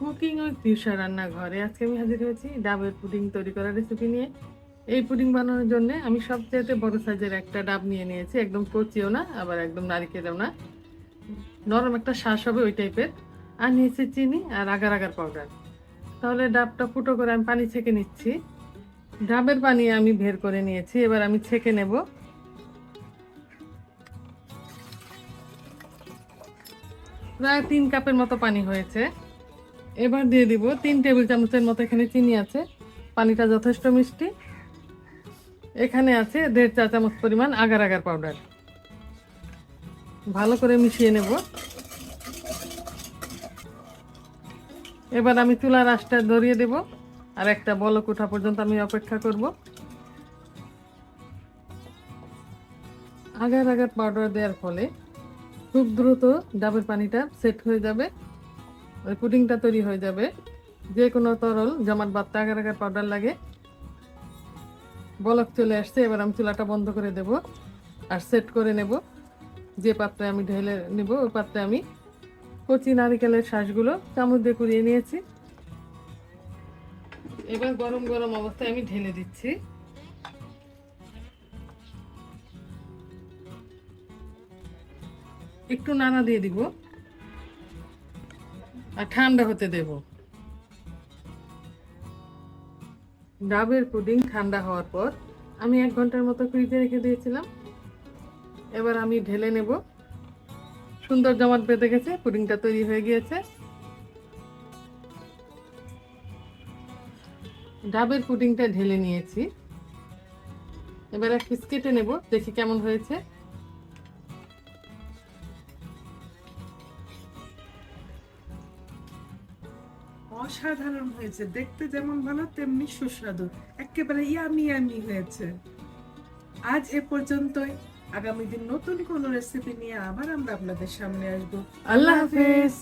Cooking ও তিউষা রান্নাঘরে। আজকে আমি হাজির হয়েছি ডাবের পুডিং তৈরি করার রেসিপি নিয়ে। এই পুডিং বানানোর জন্য আমি সবচেয়ে বড় সাইজের একটা ডাব নিয়ে নিয়েছি। একদম কচিও না, আবার একদম নারিকেলও না। নরম একটা শ্বাস হবে ওই টাইপের আর নিয়েছি চিনি আর আগার আগার পাউডার তাহলে ডাবটা ফুটো করে আমি পানি ছেঁকে নিচ্ছি। ডাবের পানি আমি বের করে নিয়েছি। এবার আমি ছেঁকে নেব। প্রায় তিন কাপের মতো পানি হয়েছে। এবার দিয়ে দিব তিন টেবিল চামচের মতো এখানে চিনি আছে। পানিটা যথেষ্ট মিষ্টি। এখানে আছে দেড় চা চামচ পরিমাণ আগার আগার পাউডার। ভালো করে মিশিয়ে নেব। এবার আমি চুলার আঁচটা ধরিয়ে দেব আর একটা বলক ওঠা পর্যন্ত আমি অপেক্ষা করব। আগার আগার পাউডার দেওয়ার ফলে খুব দ্রুত ডাবের পানিটা সেট হয়ে যাবে। ওই পুডিংটা তৈরি হয়ে যাবে। যে কোনো তরল, জমাট বাদতে আগার আগার পাউডার লাগে। বলক চলে আসছে, এবার আমি চুলাটা বন্ধ করে দেব আর সেট করে নেব। যে পাত্রে আমি ঢেলে নেব, ওই পাত্রে আমি কচি নারিকেলের শ্বাসগুলো চামচ দিয়ে কুড়িয়ে নিয়েছি। এবার গরম গরম অবস্থায় আমি ঢেলে দিচ্ছি। একটু নাড়া দিয়ে দিব। আর ঠান্ডা হতে দেব। ডাবের পুডিং ঠান্ডা হওয়ার পর আমি এক ঘণ্টার মতো ফ্রিজে রেখে দিয়েছিলাম। এবার আমি ঢেলে নেব। সুন্দর জমাট বেঁধে গেছে, পুডিংটা তৈরি হয়ে গিয়েছে। ডাবের পুডিংটা ঢেলে নিয়েছি। এবার এক পিস নেব, দেখি কেমন হয়েছে। অসাধারণ হয়েছে। দেখতে যেমন ভালো, তেমনি সুস্বাদু। একেবারে ইয়ামি ইয়ামি হয়েছে। আজ এ পর্যন্তই। আগামী দিন নতুন কোনো রেসিপি নিয়ে আবার আমরা আপনাদের সামনে আসব। আল্লাহ হাফেজ।